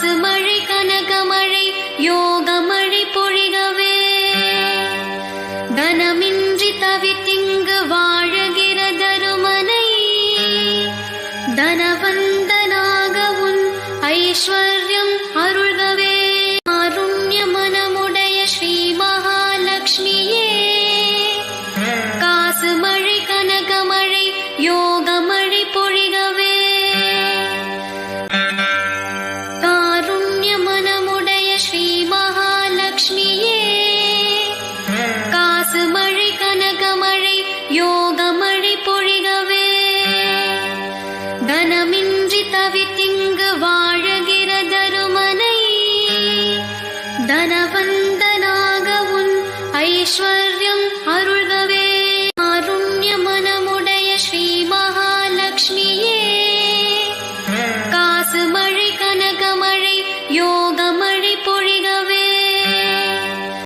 பசுமழை கனகமழை யோகமழை பொழிகவே. தனமின்றி தவித்திங்கு வாழ் பசுமழை கனகமழை யோகமழை பொழிகவே. தனமின்றி தவித்திங்கு வாழுகிற தருமனை தனவ